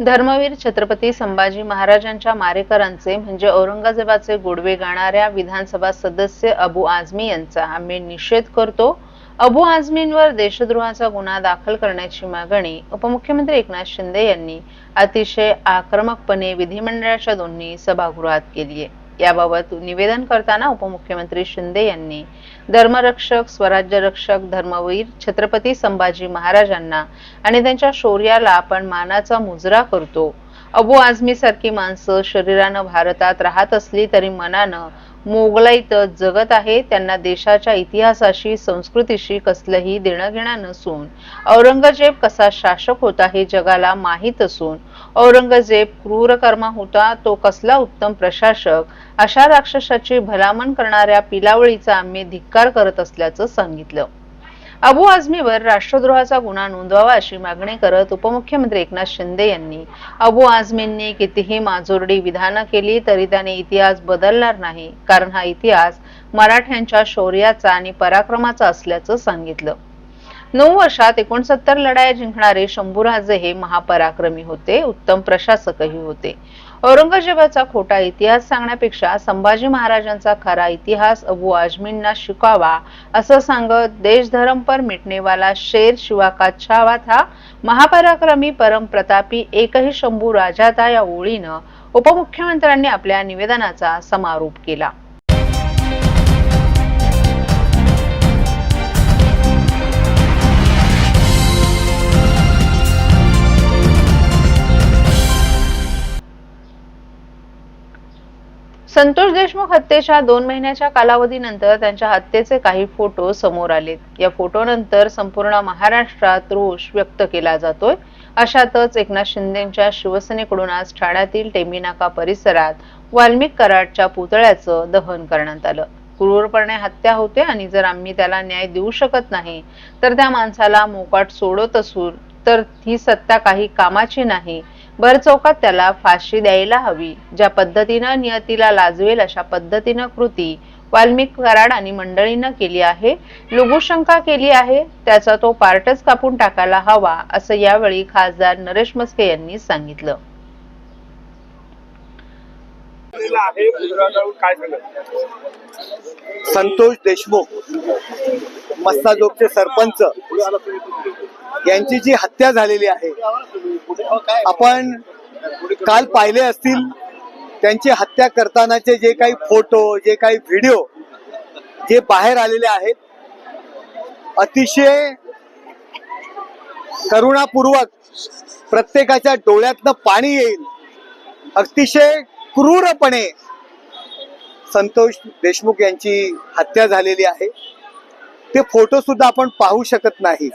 धर्मवीर छत्रपती संभाजी महाराजांच्या मारेकरांचे म्हणजे औरंगजेबाचे गोडवे गाणाऱ्या विधानसभा सदस्य अबू आझमी यांचा आम्ही निषेध करतो. अबू आझमींवर देशद्रोहाचा गुन्हा दाखल करण्याची मागणी उपमुख्यमंत्री एकनाथ शिंदे यांनी अतिशय आक्रमकपणे विधिमंडळाच्या दोन्ही सभागृहात केली आहे. याबाबत निवेदन करताना उपमुख्यमंत्री शिंदे यांनी धर्मरक्षक स्वराज्य रक्षक धर्मवीर छत्रपती संभाजी महाराजांना आणि त्यांच्या शौर्याला आपण मानाचा मुजरा करतो. अबू आझमी सारखी माणसं शरीरानं भारतात राहत असली तरी मनानं मोगलाईत जगत आहे त्यांना देशाच्या इतिहासाशी संस्कृतीशी कसलंही देणं घेणं नसून. औरंगजेब कसा शासक होता हे जगाला माहीत असून औरंगजेब क्रूरकर्मा होता तो कसला उत्तम प्रशासक अशा राक्षसाची भलामण करणाऱ्या पिलावळीचा आम्ही धिक्कार करत असल्याचं सांगितलं. अबू आझमीवर राष्ट्रद्रोहाचा गुन्हा नोंदवावा अशी मागणी करत उपमुख्यमंत्री एकनाथ शिंदे यांनी. अबू आझमींनी कितीही माजोरडी विधानं केली तरी त्याने इतिहास बदलणार नाही. कारण हा इतिहास मराठ्यांच्या शौर्याचा आणि पराक्रमाचा असल्याचं सांगितलं. नऊ वर्षात एकोणसत्तर लढाया जिंकणारे शंभूराजे हे महापराक्रमी होते उत्तम प्रशासकही होते. औरंगजेबाचा खोटा इतिहास सांगण्यापेक्षा संभाजी महाराजांचा खरा इतिहास अबू आजमींना शिकावा असं सांगत देशधरमपर पर मिटनेवाला शेर शिवा का छावा था महापराक्रमी परम प्रतापी एकही शंभू राजाता या ओळीनं उपमुख्यमंत्र्यांनी आपल्या निवेदनाचा समारोप केला. संतोष देशमुख हत्येच्या दोन महिन्याच्या कालावधीनंतर त्यांच्या हत्येचे काही फोटो समोर आलेत. या फोटोनंतर संपूर्ण महाराष्ट्रात रोष व्यक्त केला जातोय. अशातच एकनाथ शिंदेच्या शिवसेनेकडून आज ठाण्यातील टेमिनाका परिसरात वाल्मिक कराडच्या पुतळ्याचं दहन करण्यात आलं. क्रूरपणे हत्या होते आणि जर आम्ही त्याला न्याय देऊ शकत नाही तर त्या माणसाला मोकाट सोडत असू तर ही सत्ता काही कामाची नाही भरचौकात त्याला फाशी द्यायला हवी. ज्या पद्धतीनं नियतीला लाजवेल अशा पद्धतीनं कृती वाल्मिक कराड आणि मंडळीनं केली आहे लघुशंका केली आहे त्याचा तो पार्टच कापून टाकायला हवा असं यावेळी खासदार नरेश मस्के यांनी सांगितलं. आहे? काय सांगत संतोष देशमुख मस्ताजोगचे सरपंच यांची जी हत्या झालेली आहे आपण काल पाहिले असतील त्यांची हत्या करतानाचे जे काही फोटो जे काही व्हिडिओ जे बाहेर आलेले आहेत अतिशय करुणापूर्वक प्रत्येकाच्या डोळ्यातनं पाणी येईल अतिशय क्रूरपणे संतोष देशमुख यांची हत्या झालेली आहे. ते फोटो सुद्धा आपण पाहू शकत नाही.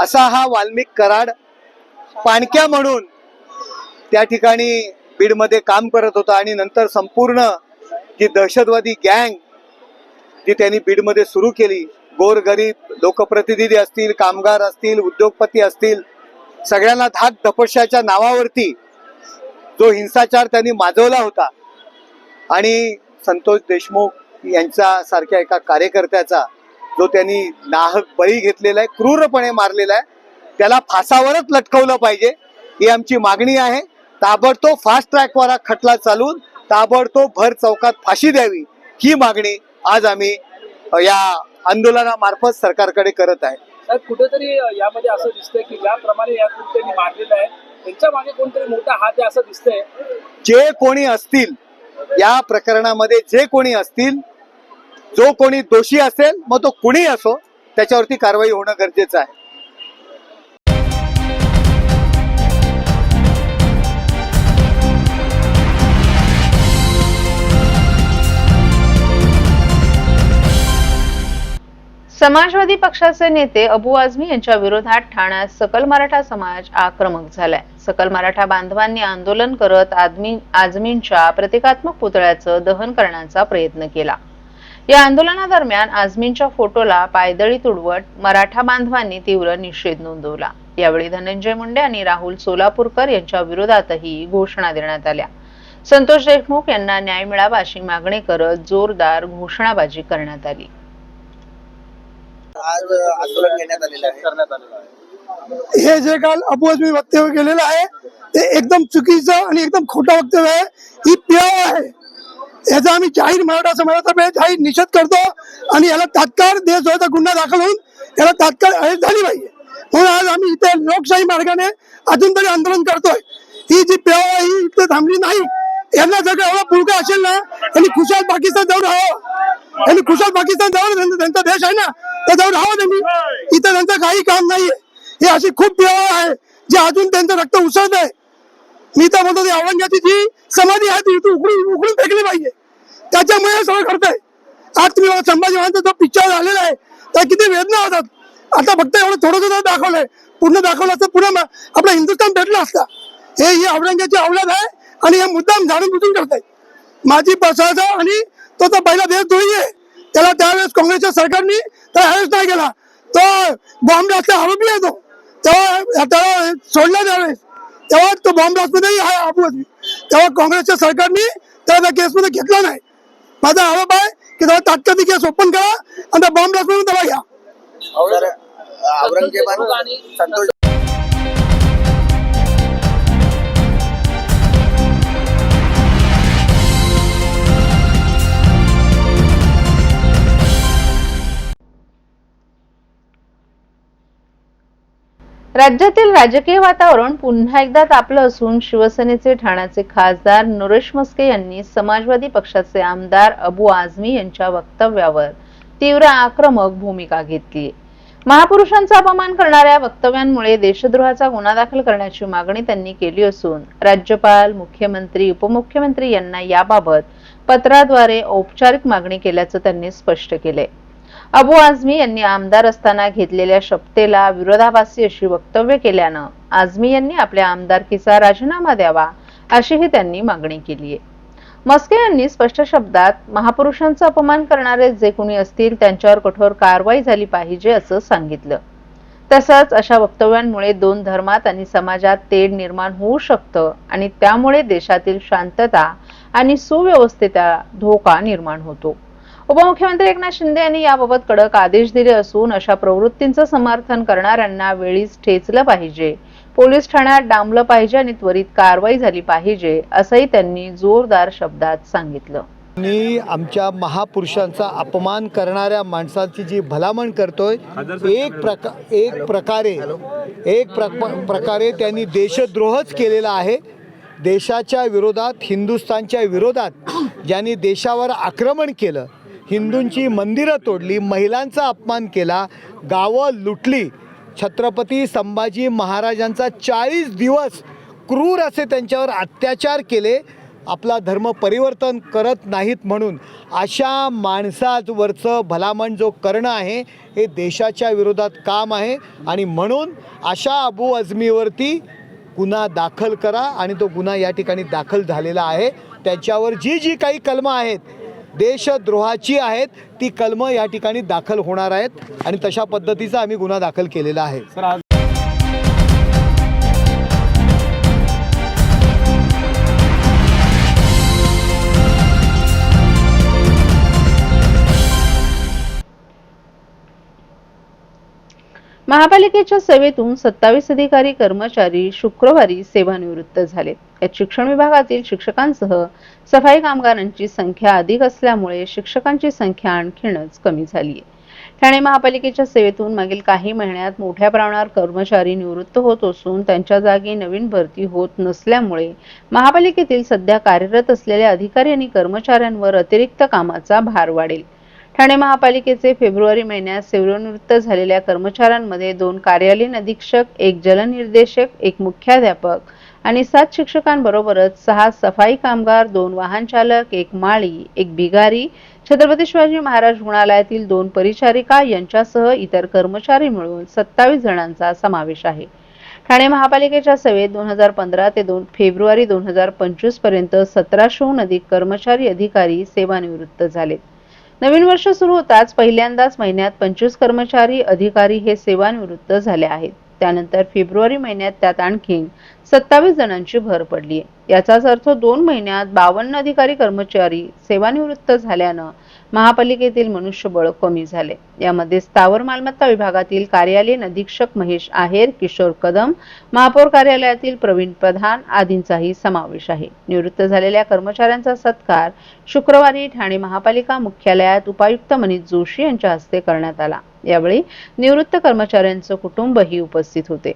असा हा वाल्मिक कराड पाणक्या म्हणून त्या ठिकाणी बीडमध्ये काम करत होता आणि नंतर संपूर्ण जी दहशतवादी गँग जी त्यांनी बीडमध्ये सुरू केली गोरगरीब लोकप्रतिनिधी असतील कामगार असतील उद्योगपती असतील सगळ्यांना धाक धपशाच्या नावावरती जो हिंसाचार त्यांनी माजवला होता. आणि संतोष देशमुख यांच्या सारख्या एका कार्यकर्त्याचा जो त्यांनी नाहक बळी घेतलेला आहे क्रूरपणे मारलेला आहे त्याला फासावरच लटकवलं पाहिजे ही आमची मागणी आहे. ताबडतोब फास्ट ट्रॅकवर हा खटला चालून ताबडतोब भर चौकात फाशी द्यावी ही मागणी आज आम्ही या आंदोलनामार्फत सरकारकडे करत आहे. कुठेतरी यामध्ये असं दिसतंय की ज्याप्रमाणे या कृत्यांनी मारलेलं आहे त्यांच्या मागे कोणतरी मोठा हात आहे असं दिसतंय. जे कोणी असतील या प्रकरणामध्ये जे कोणी असतील जो कोणी दोषी असेल मग तो कुणी असो त्याच्यावरती कारवाई होणं गरजेचं आहे. समाजवादी पक्षाचे नेते अबू आझमी यांच्या विरोधात ठाण्यात सकल मराठा समाज आक्रमक झालाय. सकल मराठा बांधवांनी आंदोलन करत आदमी आझमींच्या प्रतिकात्मक पुतळ्याचं दहन करण्याचा प्रयत्न केला. या आंदोलनादरम्यान आझमींच्या फोटोला पायदळी तुडवत मराठा बांधवांनी तीव्र निषेध नोंदवला. यावेळी धनंजय मुंडे आणि राहुल सोलापूरकर यांच्या विरोधातही घोषणा देण्यात आल्या. संतोष देशमुख यांना न्याय मिळावा अशी मागणी करत जोरदार घोषणाबाजी करण्यात आली. आज आंदोलन घेण्यात आलेलं आहे. करण्यात आलेलं आहे. हे जे काल अपवाद वक्तव्य केलेलं आहे ते एकदम चुकीचं आणि एकदम खोटं वक्तव्य आहे. ही पियाव आहे. याचा आम्ही जाहीर मराठा समाजातर्फे जाहीर निषेध करतो आणि याला तात्काळ देशद्रोहाचा गुन्हा दाखल होऊन याला तात्काळ अटक झाली पाहिजे. म्हणून आज आम्ही इथे लोकशाही मार्गाने अजून तरी आंदोलन करतोय. ही जी पियाव आहे ही इथे थांबली नाही. यांना जर का एवढा पुळका असेल ना त्यांनी खुशाल पाकिस्तान जाऊन राहावं. आणि खुशाल पाकिस्तान जाऊन त्यांचा देश आहे ना. तर जाऊन राहावं त्यांनी. इथं त्यांचं काही काम नाहीये हे अशी खूप पियाव आहे. जे अजून त्यांचं रक्त उसळत आहे मी तर म्हणतो औरंगाची जी समाधी आहे ती उघडून उकळून उकळून फेकली पाहिजे. त्याच्यामुळे हे सगळं घडतंय. आज तुम्ही संभाजी महाराजांचा जो पिक्चर झालेला आहे त्या किती वेदना होतात. आता फक्त एवढं थोडं दाखवलंय पूर्ण दाखवलं असतं पुन्हा आपलं हिंदुस्थान भेटलं असता. हे ही औरंगाची औलाद आहे आणि हे मुद्दाम झाडून बुजून करतायत माझी प्रशासन आणि तो तर पहिला देशद्रोही आहे त्याला त्यावेळेस काँग्रेसच्या सरकारने त्याला अरेस्ट नाही केला तो बॉम्ब ब्लास्टचा आरोपी आहे तो तेव्हा त्याला सोडला त्यावेळेस तेव्हा तो बॉम्ब ब्लास्टमध्येही आहे आझमी तेव्हा काँग्रेसच्या सरकारने त्याला त्या केसमध्ये घेतला नाही माझा आरोप आहे की त्याला तात्काळ ती केस ओपन करा आणि त्या बॉम्ब ब्लास्टमधून त्याला घ्या तर औरंगजेबात संतोष राज्यातील राजकीय वातावरण पुन्हा एकदा तापलं असून शिवसेनेचे ठाण्याचे खासदार नरेश मस्के यांनी समाजवादी पक्षाचे आमदार अबू आझमी यांच्या वक्तव्यावर तीव्र आक्रमक भूमिका घेतली. महापुरुषांचा अपमान करणाऱ्या वक्तव्यांमुळे देशद्रोहाचा गुन्हा दाखल करण्याची मागणी त्यांनी केली असून राज्यपाल मुख्यमंत्री उपमुख्यमंत्री यांना याबाबत पत्राद्वारे औपचारिक मागणी केल्याचं त्यांनी स्पष्ट केले अबू आझमी यांनी आमदार असताना घेतलेल्या शपथेला विरोधाभासी अशी वक्तव्य केल्यानं आझमी यांनी आपल्या आमदारकीचा राजीनामा द्यावा अशीही त्यांनी मागणी केली आहे. मस्के यांनी स्पष्ट शब्दात महापुरुषांचा अपमान करणारे जे कोणी असतील त्यांच्यावर कठोर कारवाई झाली पाहिजे असं सांगितलं. तसंच अशा वक्तव्यांमुळे दोन धर्मात आणि समाजात तेढ निर्माण होऊ शकतं आणि त्यामुळे देशातील शांतता आणि सुव्यवस्थेचा धोका निर्माण होतो. उपमुख्यमंत्री एकनाथ शिंदे यांनी याबाबत कडक आदेश दिले असून अशा प्रवृत्तींचं समर्थन करणाऱ्यांना वेळीच ठेचलं पाहिजे. पोलीस ठाण्यात डांबलं पाहिजे आणि त्वरित कारवाई झाली पाहिजे असंही त्यांनी जोरदार शब्दात सांगितलं. मी आमच्या महापुरुषांचा अपमान करणाऱ्या माणसांची जी भलामण करतोय एक प्रका एक प्रकारे एक प्रकारे त्यांनी देशद्रोहच केलेला आहे. देशाच्या विरोधात हिंदुस्थानच्या विरोधात ज्यांनी देशावर आक्रमण केलं हिंदूंची मंदिरं तोडली महिलांचा अपमान केला गावं लुटली. छत्रपती संभाजी महाराजांचा चाळीस दिवस क्रूर असे त्यांच्यावर अत्याचार केले. आपला धर्म परिवर्तन करत नाहीत म्हणून अशा माणसावरचं भलामण जो करणं आहे हे देशाच्या विरोधात काम आहे. आणि म्हणून अशा अबू अजमीवरती गुन्हा दाखल करा. आणि तो गुन्हा या ठिकाणी दाखल झालेला आहे. त्याच्यावर जी जी काही कलमं आहेत देशद्रोहाची आहेत ती कलमं या ठिकाणी दाखल होणार आहेत आणि तशा पद्धतीचा आम्ही गुन्हा दाखल केलेला आहे. महापालिकेच्या सेवेतून सत्तावीस अधिकारी कर्मचारी शुक्रवारी सेवानिवृत्त झालेत. यात शिक्षण विभागातील शिक्षकांसह सफाई कामगारांची संख्या अधिक असल्यामुळे शिक्षकांची संख्या आणखीनच कमी झाली आहे ठाणे महापालिकेच्या सेवेतून मागील काही महिन्यात मोठ्या प्रमाणावर कर्मचारी निवृत्त होत असून त्यांच्या जागी नवीन भरती होत नसल्यामुळे महापालिकेतील सध्या कार्यरत असलेल्या अधिकारी आणि कर्मचाऱ्यांवर अतिरिक्त कामाचा भार वाढेल. ठाणे महापालिकेचे फेब्रुवारी महिन्यात सेवानिवृत्त झालेल्या कर्मचाऱ्यांमध्ये दोन कार्यालयीन अधीक्षक एक जलनिर्देशक एक मुख्याध्यापक आणि सात शिक्षकांबरोबरच सहा सफाई कामगार दोन वाहन चालक एक माळी एक बिगारी छत्रपती शिवाजी महाराज रुग्णालयातील दोन परिचारिका यांच्यासह इतर कर्मचारी मिळून सत्तावीस जणांचा समावेश आहे. ठाणे महापालिकेच्या सेवेत दोन हजार पंधरा ते दोन फेब्रुवारी दोन हजार पंचवीसपर्यंत सतराशेहून अधिक कर्मचारी अधिकारी सेवानिवृत्त झालेत. नवीन वर्ष सुरू होताच पहिल्यांदाच महिन्यात पंचवीस कर्मचारी अधिकारी हे सेवानिवृत्त झाले आहेत. त्यानंतर फेब्रुवारी महिन्यात त्यात आणखी सत्तावीस जणांची भर पडली याचाच अर्थ दोन महिन्यात बावन्न अधिकारी कर्मचारी सेवानिवृत्त झाल्यानं महापालिकेतील मनुष्यबळ कमी झाले. यामध्ये स्थावर मालमत्ता विभागातील कार्यालयीन अधीक्षक महेश आहेर किशोर कदम महापौर कार्यालयातील प्रवीण प्रधान आदींचाही समावेश आहे. निवृत्त झालेल्या कर्मचाऱ्यांचा सत्कार शुक्रवारी ठाणे महापालिका मुख्यालयात उपायुक्त मनीष जोशी यांच्या हस्ते करण्यात आला. यावेळी निवृत्त कर्मचाऱ्यांचं कुटुंबही उपस्थित होते.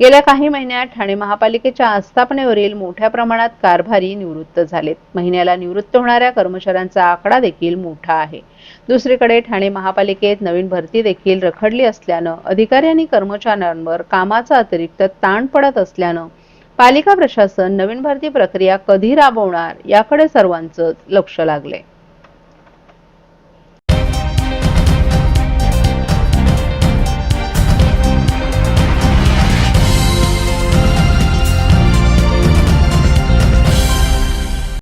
गेल्या काही महिन्यात ठाणे महापालिकेच्या आस्थापनेवरील मोठ्या प्रमाणात कारभारी निवृत्त झालेत. महिन्याला निवृत्त होणाऱ्या कर्मचाऱ्यांचा आकडा देखील मोठा आहे. दुसरीकडे ठाणे महापालिकेत नवीन भरती देखील रखडली असल्यानं अधिकारी आणि कर्मचाऱ्यांवर कामाचा अतिरिक्त ताण पडत असल्यानं पालिका प्रशासन नवीन भरती प्रक्रिया कधी राबवणार याकडे सर्वांचंच लक्ष लागले